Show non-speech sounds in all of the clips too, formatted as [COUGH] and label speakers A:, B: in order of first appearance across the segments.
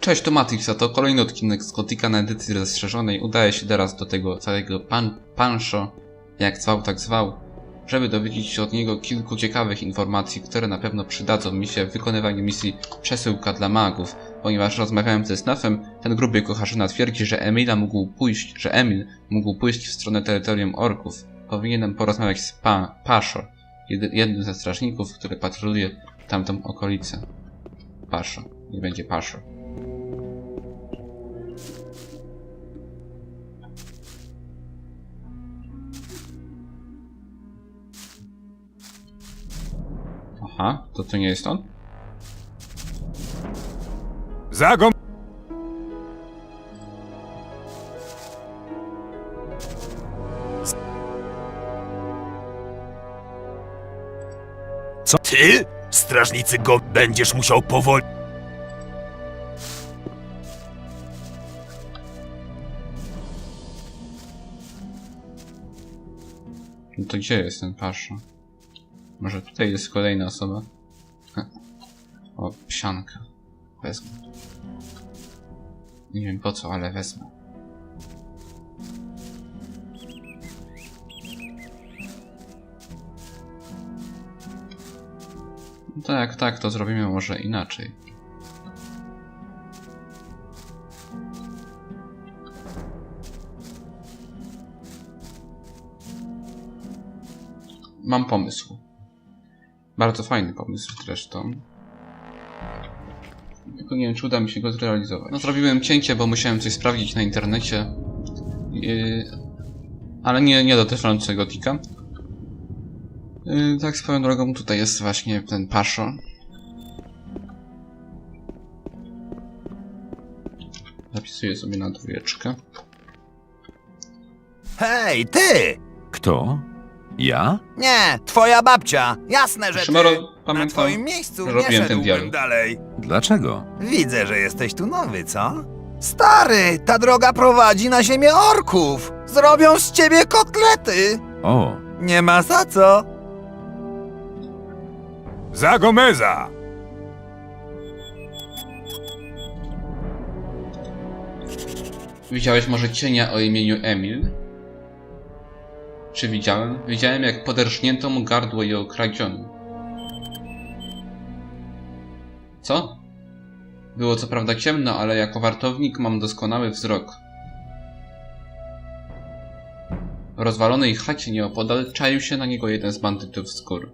A: Cześć, to Matrix, a to kolejny odcinek z Gotika na edycji rozszerzonej. Udaje się teraz do tego całego pan, panszo, jak zwał, tak zwał, żeby dowiedzieć się od niego kilku ciekawych informacji, które na pewno przydadzą mi się w wykonywaniu misji Przesyłka dla magów. Ponieważ rozmawiałem ze Snafem, ten gruby kocharzyna twierdzi, że Emila mógł pójść, że Emil mógł pójść w stronę terytorium orków. Powinienem porozmawiać z pa, jedy, jednym ze strażników, który patroluje tamtą okolicę. Paszo, nie będzie Paszo. Aha, to to nie jest on?
B: Zagom... Co? Ty? Strażnicy go będziesz musiał powoli...
A: No to gdzie jest ten pasza? Może tutaj jest kolejna osoba? O, psianka. Wezmę. Nie wiem po co, ale wezmę. Tak, tak, to zrobimy może inaczej. Mam pomysł. Bardzo fajny pomysł zresztą. Tylko nie wiem, czy uda mi się go zrealizować. No zrobiłem cięcie, bo musiałem coś sprawdzić na internecie. Yy, ale nie, nie dotyczące Gotika. Yy, tak swoją drogą, tutaj jest właśnie ten Paszo. Zapisuję sobie na dwójeczkę.
C: Hej, ty!
B: Kto? Ja?
C: Nie, twoja babcia. Jasne, że ty.
A: Szymaro,
C: Na
A: pamiętam,
C: twoim miejscu
A: że
C: nie
A: robiłem ten
C: szedłbym
A: dialog.
C: dalej.
B: Dlaczego?
C: Widzę, że jesteś tu nowy, co? Stary, ta droga prowadzi na ziemię orków. Zrobią z ciebie kotlety.
B: O,
C: Nie ma za co.
B: Zagomeza!
A: Widziałeś może cienia o imieniu Emil? Czy widziałem? Widziałem jak poderżnięto mu gardło i okradziono. Co? Było co prawda ciemno, ale jako wartownik mam doskonały wzrok. W rozwalonej chacie nieopodal czaił się na niego jeden z bandytów z gór.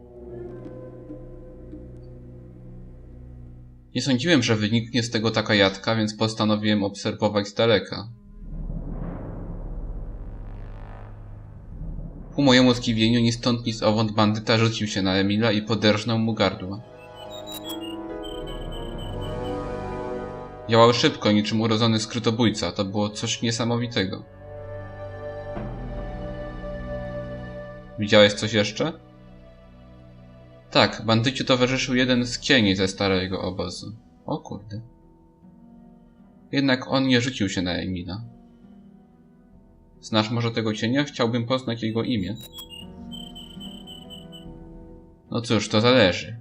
A: Nie sądziłem, że wyniknie z tego taka jadka, więc postanowiłem obserwować z daleka. Ku mojemu zdziwieniu ni stąd ni zowąd bandyta rzucił się na Emila i poderżnął mu gardło. Działał szybko, niczym urodzony skrytobójca. To było coś niesamowitego. Widziałeś coś jeszcze? Tak, bandycie towarzyszył jeden z cieni ze starego obozu. O kurde. Jednak on nie rzucił się na Emila. Znasz może tego cienia? Chciałbym poznać jego imię. No cóż, to zależy.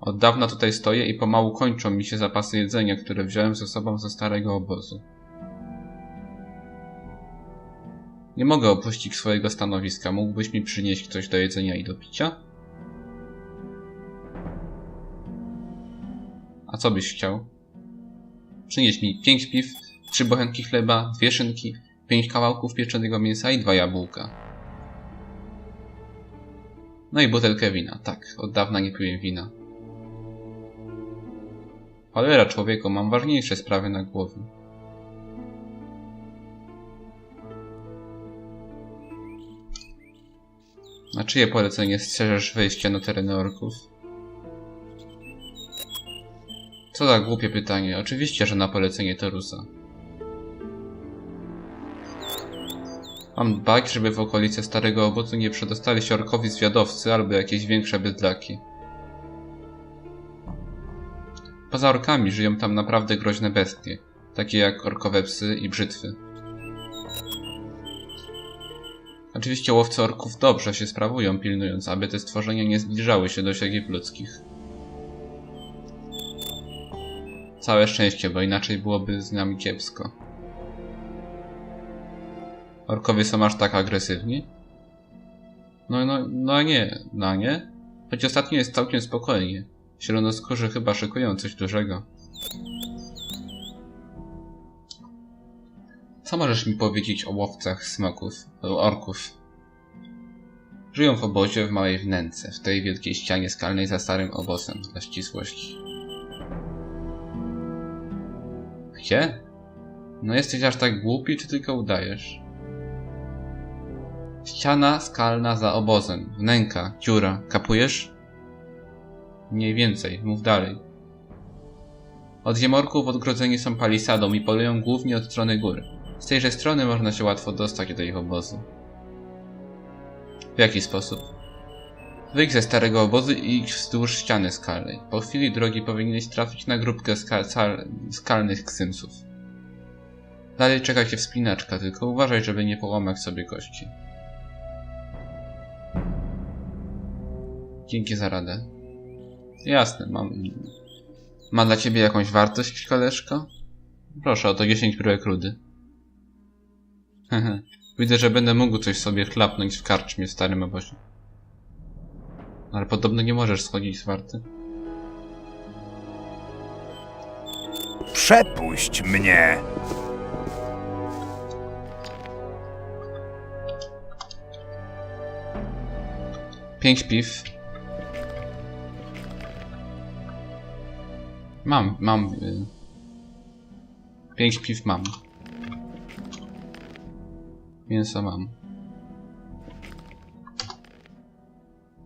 A: Od dawna tutaj stoję i pomału kończą mi się zapasy jedzenia, które wziąłem ze sobą ze starego obozu. Nie mogę opuścić swojego stanowiska. Mógłbyś mi przynieść coś do jedzenia i do picia? A co byś chciał? Przynieś mi pięć piw, trzy bochenki chleba, dwie szynki, pięć kawałków pieczonego mięsa i dwa jabłka. No i butelkę wina. Tak, od dawna nie piłem wina. Cholera człowieku, mam ważniejsze sprawy na głowie. Na czyje polecenie strzeżesz wejścia na tereny orków? Co za głupie pytanie. Oczywiście, że na polecenie Torusa. Mam dbać, żeby w okolice starego obozu nie przedostali się orkowi zwiadowcy albo jakieś większe bydlaki. Poza orkami żyją tam naprawdę groźne bestie, takie jak orkowe psy i brzytwy. Oczywiście łowcy orków dobrze się sprawują, pilnując, aby te stworzenia nie zbliżały się do siebie ludzkich. Całe szczęście, bo inaczej byłoby z nami kiepsko. Orkowie są aż tak agresywni? No, no, no nie, no nie. Choć ostatnio jest całkiem spokojnie. Zielonoskórzy chyba szykują coś dużego. Co możesz mi powiedzieć o łowcach smoków, orków? Żyją w obozie w małej wnęce, w tej wielkiej ścianie skalnej za starym obozem, dla ścisłości. Gdzie? No jesteś aż tak głupi, czy tylko udajesz? Ściana skalna za obozem, wnęka, dziura, kapujesz? Mniej więcej, mów dalej. Od ziemorków odgrodzeni są palisadą i polują głównie od strony góry. Z tejże strony można się łatwo dostać do ich obozu. W jaki sposób? Wyjdź ze starego obozu i idź wzdłuż ściany skalnej. Po chwili drogi powinieneś trafić na grupkę skal skalnych ksymsów. Dalej czeka cię wspinaczka, tylko uważaj, żeby nie połamać sobie kości. Dzięki za radę. Jasne, mam... Ma dla ciebie jakąś wartość, koleżko? Proszę, oto 10 bryłek rudy. [LAUGHS] Widzę, że będę mógł coś sobie chlapnąć w karczmie w starym obozie. Ale podobno nie możesz schodzić z warty.
B: Przepuść mnie!
A: Pięć piw. Mam, mam. Y... Pięć piw mam. Mięso mam.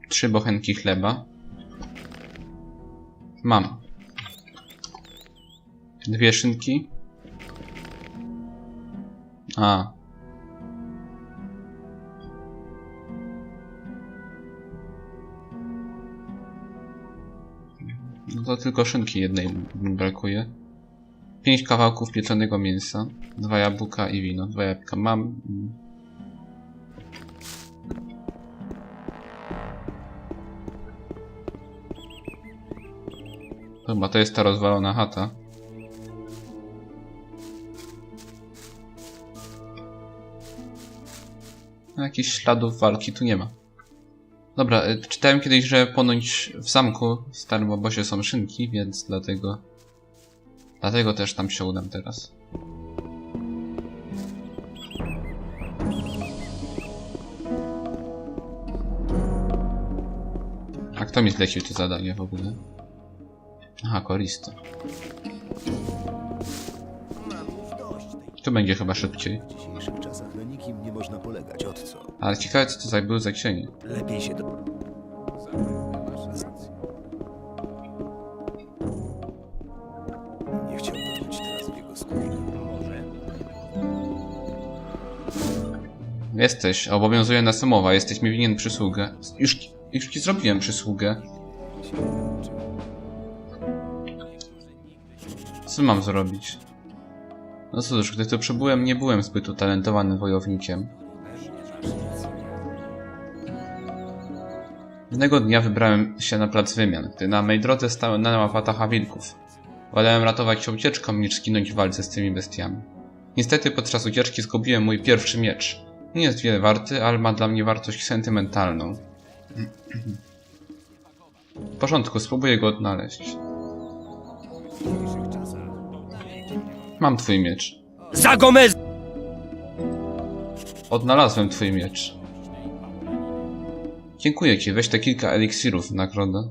A: Trzy bochenki chleba. Mam. Dwie szynki. A. No to tylko szynki jednej brakuje. Pięć kawałków pieczonego mięsa. Dwa jabłka i wino. Dwa jabłka mam. Chyba to jest ta rozwalona chata. Jakichś śladów walki tu nie ma. Dobra, y, czytałem kiedyś, że ponoć w zamku w starym obozie są szynki, więc dlatego... Dlatego też tam się udam teraz. A kto mi zlecił to zadanie w ogóle? Aha, Koristo. Tu będzie chyba szybciej.
D: W dzisiejszych czasach na nikim nie można polegać. Od co?
A: Ale ciekawe co to za był za księgi.
D: Lepiej się do...
A: Jesteś, obowiązuje nas umowa, jesteś mi winien przysługę. Już, już ci zrobiłem przysługę. Co mam zrobić? No cóż, gdy tu przybyłem, nie byłem zbyt utalentowanym wojownikiem. Pewnego dnia wybrałem się na plac wymian, gdy na mej drodze stanęła watacha wilków. Wolałem ratować się ucieczką, niż skinąć w walce z tymi bestiami. Niestety podczas ucieczki zgubiłem mój pierwszy miecz. Nie jest wiele warty, ale ma dla mnie wartość sentymentalną. W porządku, spróbuję go odnaleźć. Mam twój miecz.
B: Za Gomez!
A: Odnalazłem twój miecz. Dziękuję ci, weź te kilka eliksirów w nagrodę.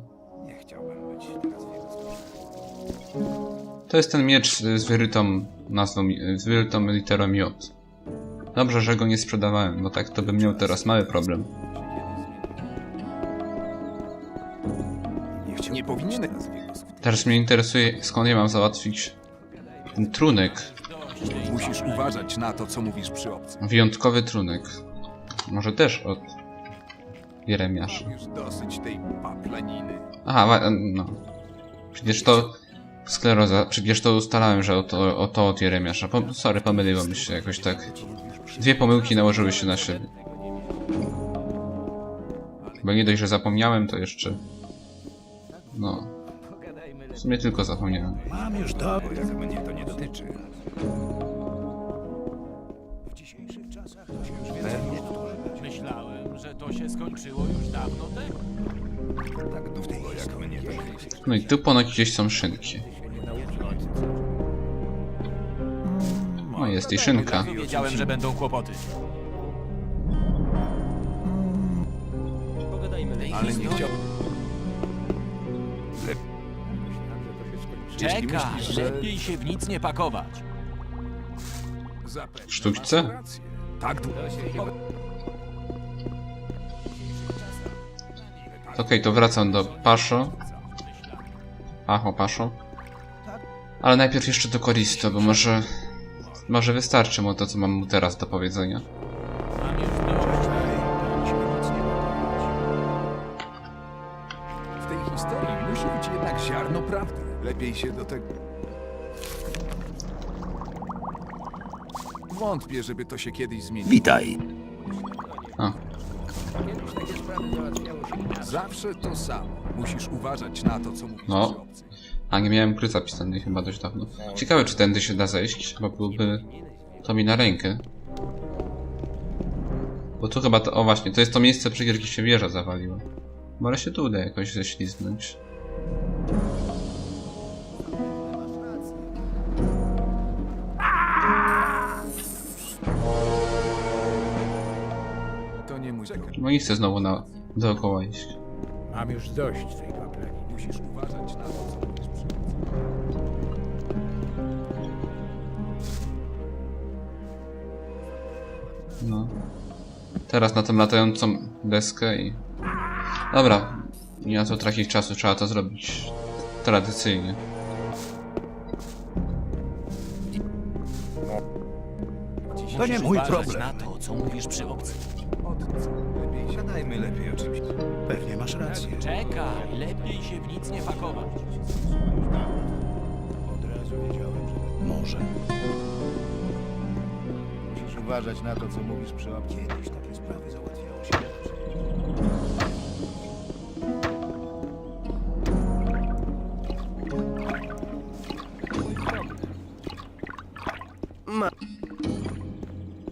A: To jest ten miecz z wyrytą nazwą, z wyrytą literą J. Dobrze, że go nie sprzedawałem, bo tak to bym miał teraz mały problem.
D: Nie chciałbym nie powinien teraz
A: mnie interesuje, skąd ja mam załatwić ten trunek.
E: Musisz uważać na to, co mówisz przy obcym.
A: Wyjątkowy trunek. Może też od Jeremiasza.
E: Już dosyć tej paplaniny.
A: Aha, no. Przecież to skleroza, przecież to ustalałem, że o to, o to od Jeremiasza. Po, sorry, pomyliło mi się jakoś tak. Dwie pomyłki nałożyły się na siebie. Bo nie dość, że zapomniałem, to jeszcze... No. W sumie tylko zapomniałem.
D: Mam już.
E: Bo jak mnie to nie dotyczy.
D: W dzisiejszych czasach to się już więcej
F: Myślałem, że to się skończyło już dawno temu.
D: tak długo jak mnie to nie dotyczy.
A: No i tu ponoć gdzieś są szynki. Jest i szynka.
F: Wiedziałem, że będą kłopoty.
E: Ale nie chciał...
F: Czeka,
E: myślisz, że-
F: lepiej się w nic nie pakować.
A: W
E: rację. Tak długo.
A: Okej, to wracam do Paszo. Acho, Paszo. Ale najpierw jeszcze do Koristo, bo może... Może wystarczy mu to, co mam mu teraz do powiedzenia.
E: W tej historii musi być jednak ziarno prawdy. Lepiej się do tego... Wątpię, żeby to się kiedyś zmieniło.
D: Witaj.
E: Zawsze to samo. Musisz uważać na to, co mówisz
A: No.
E: przy obcych.
A: A nie miałem gry zapisanej chyba dość dawno. Ciekawe, czy tędy się da zejść, bo byłby to mi na rękę. Bo tu chyba to... O właśnie, to jest to miejsce, przy którym się wieża zawaliła. Może się tu uda jakoś ześliznąć.
E: To nie mój.
A: No i chcę znowu na... dookoła iść.
G: Mam już dość tej papleni.
E: Musisz uważać na to, co.
A: No. Teraz na tę latającą deskę i... Dobra, nie ma co tracić czasu, trzeba to zrobić tradycyjnie.
C: To nie mój problem.
F: na to, co mówisz przy obcych.
D: Gadajmy lepiej o czymś. Masz rację.
F: Czekaj, lepiej się w nic nie pakować.
D: Od razu wiedziałem, że... Może. Musisz uważać na to, co mówisz przy obcych. Kiedyś takie sprawy załatwiało się inaczej.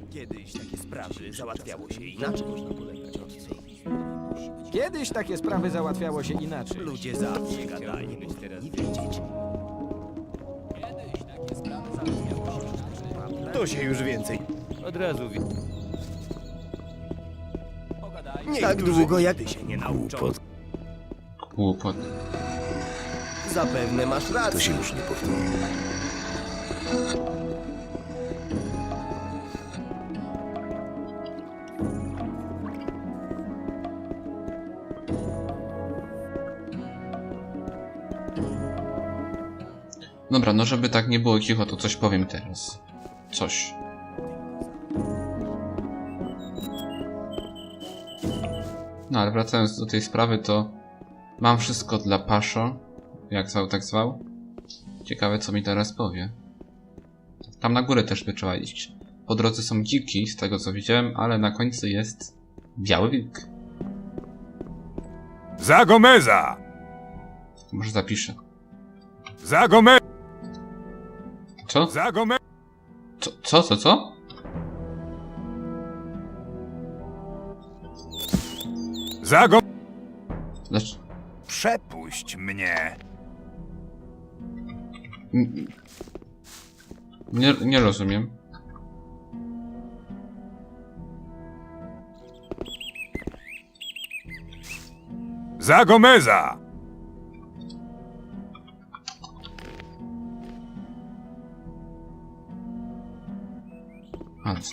H: Kiedyś takie sprawy załatwiało się inaczej.
G: Kiedyś takie sprawy załatwiało się inaczej.
H: Ludzie zawsze gadają. Nie wiedzieć. To się już więcej. Od razu wie. Tak długo jak ty się nie nauczą.
A: Głupot.
H: Zapewne masz rację.
D: To się już nie powtórzy.
A: Dobra, no żeby tak nie było cicho, to coś powiem teraz. Coś. No ale wracając do tej sprawy, to mam wszystko dla Paszo, jak zwał, tak zwał. Ciekawe, co mi teraz powie. Tam na górę też by trzeba iść. Po drodze są dziki, z tego co widziałem, ale na końcu jest biały wilk.
B: Za Gomeza!
A: Może zapiszę.
B: Za Gomeza!
A: Co? Co, co, co? co?
B: Za Gomeza!
A: Znaczy,
C: Przepuść mnie.
A: n- nie, nie rozumiem.
B: Za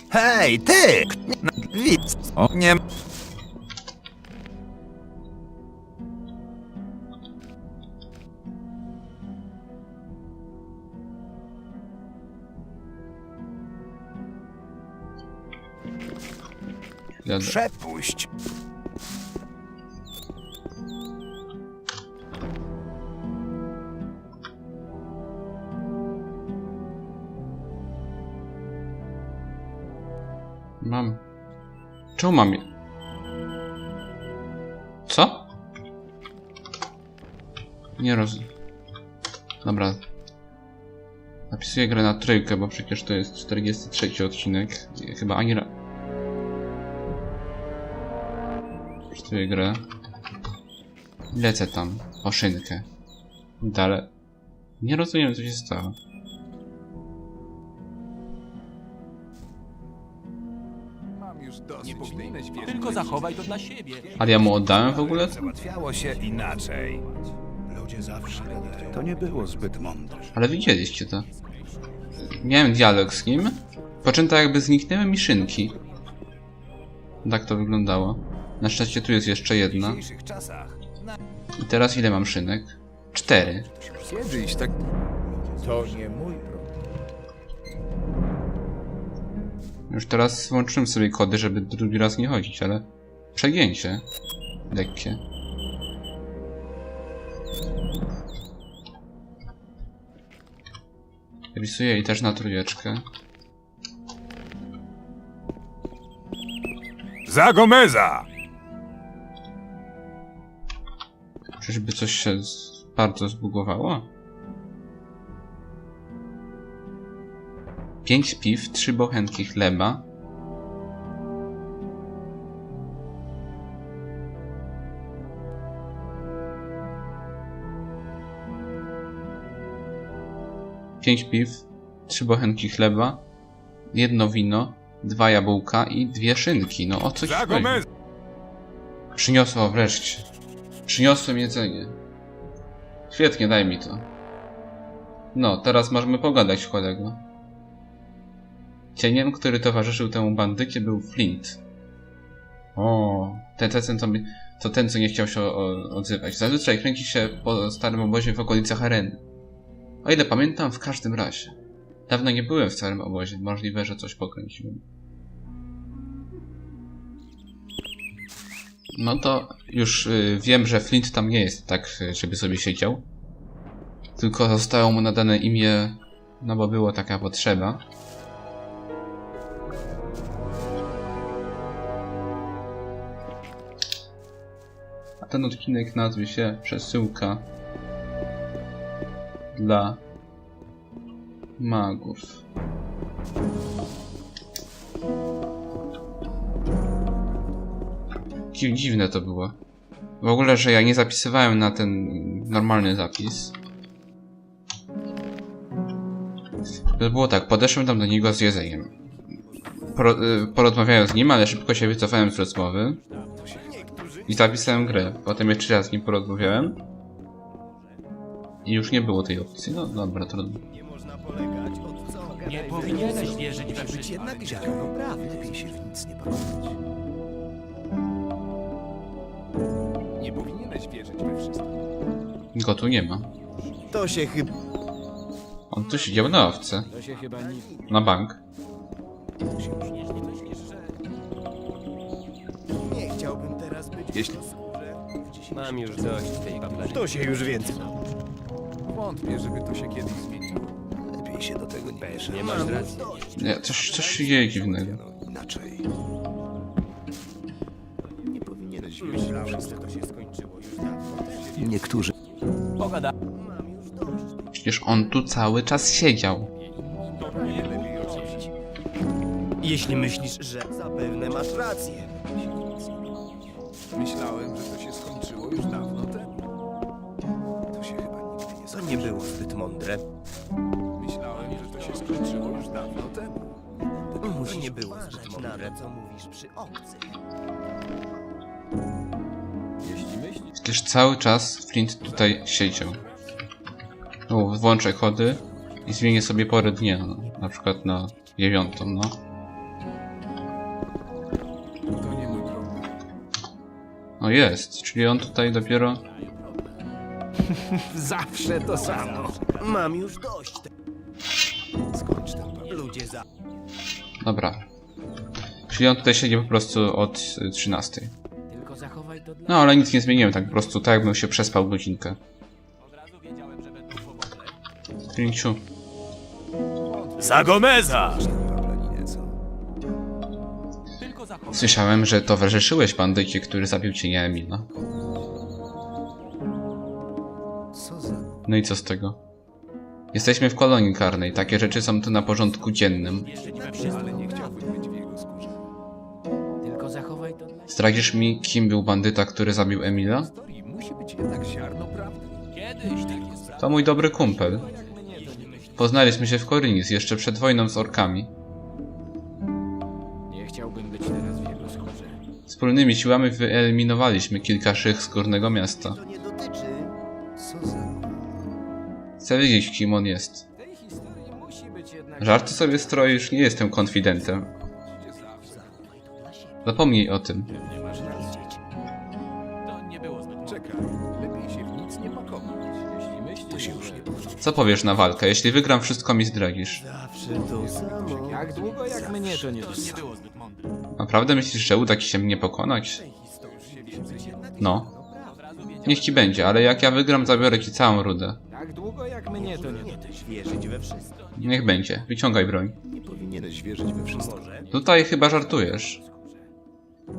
C: Hej, ty! Widz. O, nie... Przepuść.
A: Czemu mam je? Co? Nie rozumiem. Dobra. Napisuję grę na trójkę, bo przecież to jest 43 odcinek. Chyba ani ra... Napisuję grę. Lecę tam. Po szynkę. Dalej. Nie rozumiem co się stało.
E: Już dosyć. Nie powinieneś wierzyć.
F: Tylko zachowaj to dla siebie.
A: Ale ja mu oddałem w ogóle?
C: Załatwiało się inaczej.
D: Ludzie zawsze gadają. To nie było zbyt mądre.
A: Ale widzieliście to. Miałem dialog z nim. Po czym tak jakby zniknęły mi szynki. Tak to wyglądało. Na szczęście tu jest jeszcze jedna. I teraz ile mam szynek? Cztery.
E: Kiedyś tak
G: To nie mój problem.
A: Już teraz włączyłem sobie kody, żeby drugi raz nie chodzić, ale... Przegięcie. Lekkie. Rysuję jej też na trójeczkę.
B: Za Gomeza!
A: Czyżby coś się z... bardzo zbugowało? Pięć piw, trzy bochenki chleba. Pięć piw, trzy bochenki chleba, jedno wino, dwa jabłka i dwie szynki. No o co ci
B: Za
A: chodzi? Przyniosło wreszcie. Przyniosłem jedzenie. Świetnie, daj mi to. No, teraz możemy pogadać, kolego. Cieniem, który towarzyszył temu bandycie był Flint. O, ten, ten, to, to ten, co nie chciał się odzywać. Zazwyczaj kręci się po starym obozie w okolicach areny. O ile pamiętam, w każdym razie. Dawno nie byłem w starym obozie, możliwe, że coś pokręciłem. No to już y, wiem, że Flint tam nie jest tak, y, żeby sobie siedział. Tylko zostało mu nadane imię, no bo było taka potrzeba. Ten odcinek nazwie się Przesyłka dla magów. Dzi- Dziwne to było. W ogóle, że ja nie zapisywałem na ten normalny zapis. To było tak, podeszłem tam do niego z jedzeniem. Pro, y, porozmawiałem z nim, ale szybko się wycofałem z rozmowy. I zapisałem grę. Potem jeszcze raz z nim porozmawiałem. I już nie było tej opcji. No dobra, trudno.
H: Nie można polegać od co?
F: Nie powinieneś wierzyć we
H: Być
F: wszystko.
H: jednak ziarno prawdy. Lepiej się w nic nie bawić.
E: nie powinieneś wierzyć we wszystko.
A: Go tu nie ma.
H: To się chyba...
A: On tu siedział na owce.
G: To się chyba
A: Na bank.
F: Mam już dość tej paplanki.
H: To się już więcej.
E: Wątpię, żeby to się kiedyś zmieniło.
H: Lepiej się do tego nie bierze.
F: Nie masz racji.
A: Nie, coś, coś się dzieje dziwnego.
H: Inaczej. Nie powinieneś we wszystko. To się skończyło już dawno.
C: niektórzy
F: Pogada.
H: Mam już dość.
A: Przecież on tu cały czas siedział.
H: Jeśli myślisz, że zapewne masz rację.
E: Myślałem, że to się skończyło już dawno temu. To się chyba nigdy nie
H: To nie było zbyt mądre.
E: Myślałem, że to się skończyło już dawno temu.
H: To nie było zbyt mądre. Na to, co mówisz przy obcych.
A: Przecież cały czas Flint tutaj siedział. O, włączę kody i zmienię sobie porę dnia. No. Na przykład na dziewiątą, no. No jest, czyli on tutaj dopiero... [LAUGHS]
G: Zawsze to samo.
H: Mam już dość.
E: Skończ.
H: Ludzie za...
A: Dobra. Czyli on tutaj siedzi po prostu od y, 13.
F: Tylko zachowaj to dla...
A: No ale nic nie zmieniłem, tak po prostu tak jakbym się przespał godzinkę.
F: Od razu wiedziałem, że będą kłopoty.
A: Klinciu.
B: Za Gomeza!
A: Słyszałem, że towarzyszyłeś bandycie, który zabił cienia Emila. No i co z tego? Jesteśmy w kolonii karnej, takie rzeczy są tu na porządku dziennym. Zdradzisz mi, kim był bandyta, który zabił Emila? To mój dobry kumpel. Poznaliśmy się w Korinis jeszcze przed wojną z orkami. Wspólnymi siłami wyeliminowaliśmy kilka szych z górnego miasta. Wiedzieć, kim on jest. Żarty sobie stroisz, nie jestem konfidentem. Zapomnij o tym.
E: Czekaj, lepiej się w nic nie pakować. Jeśli myślisz, to się już nie powtórzy.
A: Co powiesz na walkę? Jeśli wygram, wszystko mi zdradzisz.
G: Jak długo jak mnie to nie
F: To nie
G: dostało.
F: było zbyt mądre.
A: Naprawdę myślisz, że uda ci się mnie pokonać? No. Niech ci będzie, ale jak ja wygram, zabiorę ci całą rudę.
G: Jak długo jak mnie to nie.
H: Wierzyć we wszystko.
A: Niech będzie. Wyciągaj broń.
E: Nie powinieneś wierzyć we wszystko.
A: Tutaj chyba żartujesz.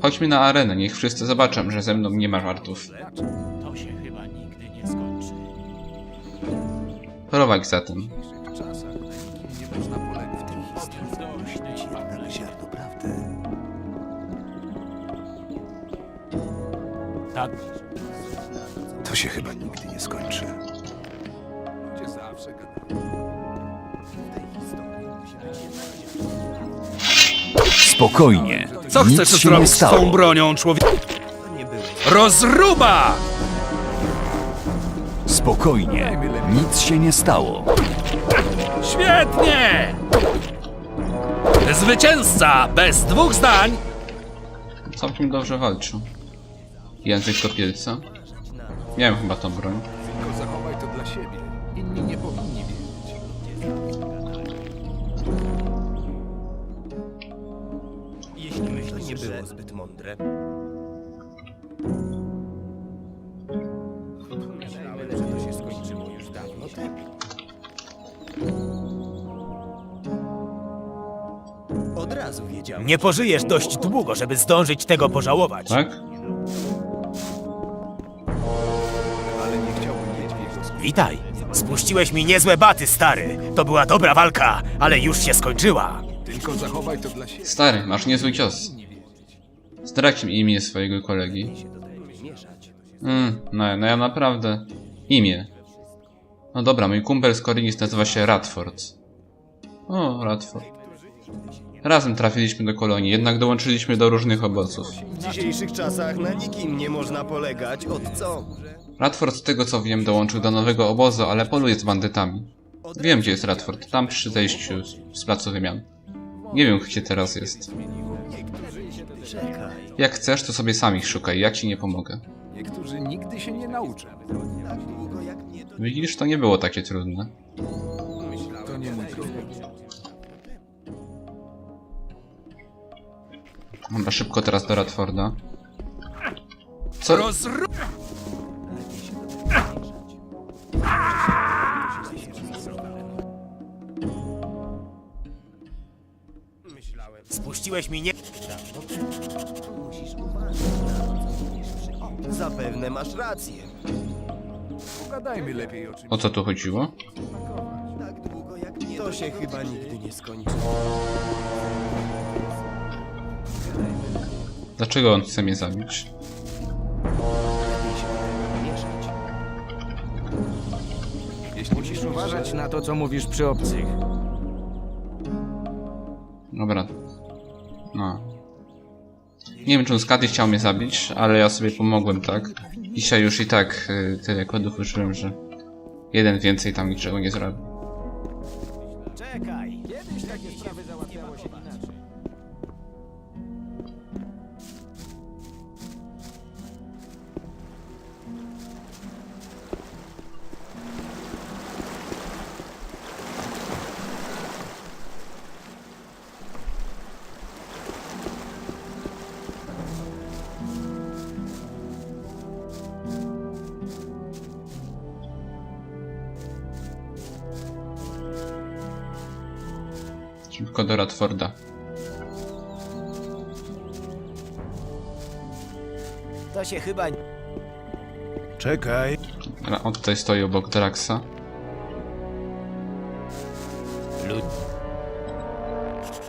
A: Chodźmy na arenę, niech wszyscy zobaczą, że ze mną nie ma żartów.
F: To się chyba nigdy nie skończy.
A: Prowadź zatem.
F: Tak,
D: To się chyba nigdy nie skończy.
E: ludzie zawsze.
B: Spokojnie.
I: Co
B: Nic
I: chcesz
B: się nie
I: zrobić z
B: stało.
I: tą bronią, człowiek?
H: To nie byłeś.
I: Rozruba!
B: Spokojnie. Nic się nie stało.
I: Świetnie! Zwycięzca bez dwóch zdań!
A: Całkiem dobrze walczył. Język topielca. Miałem chyba tą broń.
H: Mądre. Myślałem, że to się skończyło już dawno temu. Od razu wiedziałem.
B: Nie pożyjesz dość długo, żeby zdążyć tego pożałować.
A: Tak?
E: Ale nie chciałbym mieć w jego skórze.
B: Witaj. Spuściłeś mi niezłe baty, stary. To była dobra walka, ale już się skończyła.
E: Tylko zachowaj to dla siebie.
A: Stary, masz niezły cios. Mi imię swojego kolegi. Mm, no, no ja naprawdę... Imię. No dobra, mój kumpel z Korinis nazywa się Radford. O, Radford. Razem trafiliśmy do kolonii, jednak dołączyliśmy do różnych obozów.
H: W dzisiejszych czasach na nikim nie można polegać. Od co?
A: Radford, z tego co wiem, dołączył do nowego obozu, ale poluje z bandytami. Wiem, gdzie jest Radford. Tam przy zejściu z placu wymian. Nie wiem, gdzie teraz jest.
H: Czekaj.
A: Jak chcesz, to sobie sam ich szukaj, ja ci nie pomogę.
E: Niektórzy nigdy się nie nauczą.
H: Tak
A: Widzisz, to nie było takie trudne.
E: To nie mój problem.
A: Dobra, szybko teraz do Radforda. Co?
I: Rozru...
B: Spuściłeś mi nie...
H: musisz uważać na to, co mówisz przy... O, zapewne masz rację.
E: Pogadajmy lepiej o czymś.
A: O co tu chodziło?
H: Tak długo jak mnie to się chyba nigdy nie skończy.
A: Dlaczego on chce mnie zabić?
H: Lepiej się do tego nie mieszać.
E: Jeśli
G: Musisz uważać na to, co mówisz przy obcych.
A: Dobra. No. Nie wiem, czy on Skaty chciał mnie zabić, ale ja sobie pomogłem, tak? Dzisiaj już i tak y, tyle kodów użyłem, że jeden więcej tam niczego nie zrobi.
B: Czekaj.
G: Kiedyś takie sprawy załatwiało się inaczej.
A: Radforda.
B: To się chyba...
D: Czekaj.
A: On tutaj stoi obok Draxa. Lud...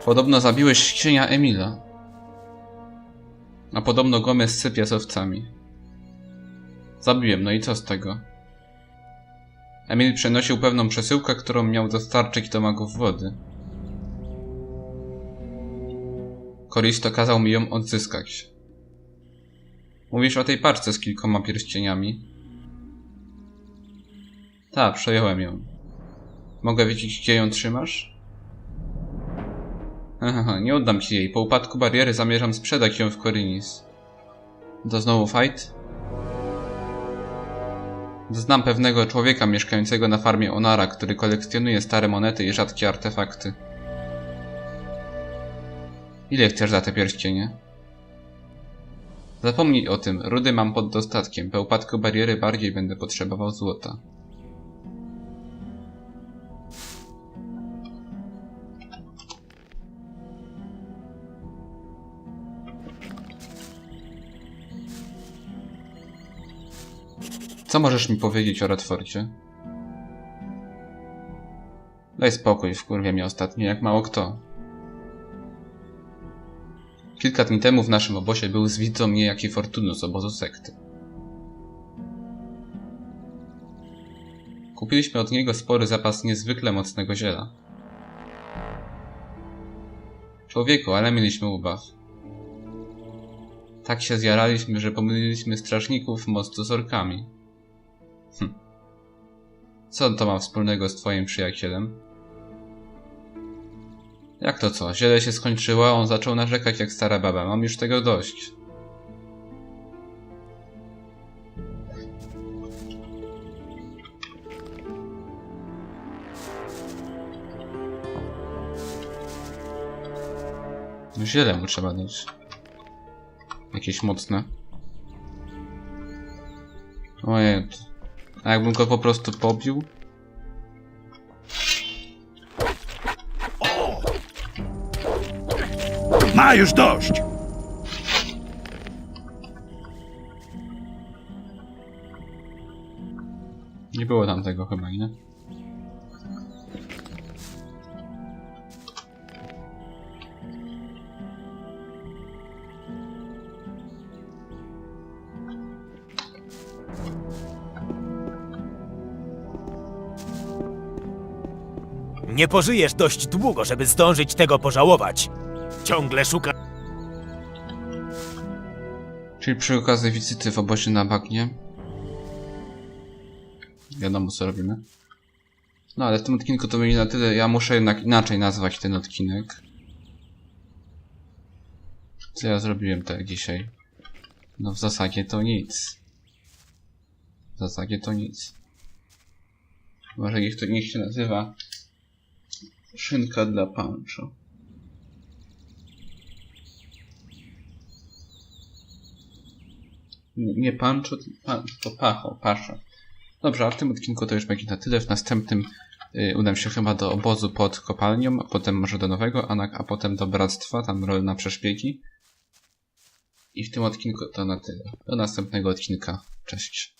A: Podobno zabiłeś księcia Emila. A podobno Gomez sypie z owcami. Zabiłem, no i co z tego? Emil przenosił pewną przesyłkę, którą miał dostarczyć do magów wody. Koristo kazał mi ją odzyskać. Mówisz o tej paczce z kilkoma pierścieniami? Tak, przejąłem ją. Mogę wiedzieć, gdzie ją trzymasz? Haha, nie oddam ci jej. Po upadku bariery zamierzam sprzedać ją w Korinis. To znowu fight? Znam pewnego człowieka mieszkającego na farmie Onara, który kolekcjonuje stare monety i rzadkie artefakty. Ile chcesz za te pierścienie? Zapomnij o tym, rudy mam pod dostatkiem. Po upadku bariery bardziej będę potrzebował złota. Co możesz mi powiedzieć o Redfordzie? Daj spokój, wkurwia mnie ostatnio jak mało kto. Kilka dni temu w naszym obozie był z widzą niejaki Fortunus z obozu sekty. Kupiliśmy od niego spory zapas niezwykle mocnego ziela. Człowieku, ale mieliśmy ubaw. Tak się zjaraliśmy, że pomyliliśmy strażników mostu z orkami. Hm. Co to ma wspólnego z twoim przyjacielem? Jak to co? Ziele się skończyło, a on zaczął narzekać jak stara baba. Mam już tego dość. No ziele mu trzeba dać. Jakieś mocne. Ojej. A jakbym go po prostu pobił?
I: Ma już dość!
A: Nie było tam tego chyba, nie?
B: Nie pożyjesz dość długo, żeby zdążyć tego pożałować. Ciągle szuka...
A: Czyli przy okazji wizyty w obozie na bagnie. Wiadomo co robimy. No ale w tym odcinku to będzie na tyle. Ja muszę jednak inaczej nazwać ten odcinek. Co ja zrobiłem tak dzisiaj? No w zasadzie to nic. W zasadzie to nic. Może niech to niech się nazywa Szynka dla Pancho. Nie Pancho, pan, to Pacho, Pasza. Dobrze, a w tym odcinku to już będzie na tyle. W następnym y, udam się chyba do obozu pod kopalnią, a potem może do nowego, a potem do bractwa, tam rol na przeszpiegi. I w tym odcinku to na tyle. Do następnego odcinka. Cześć.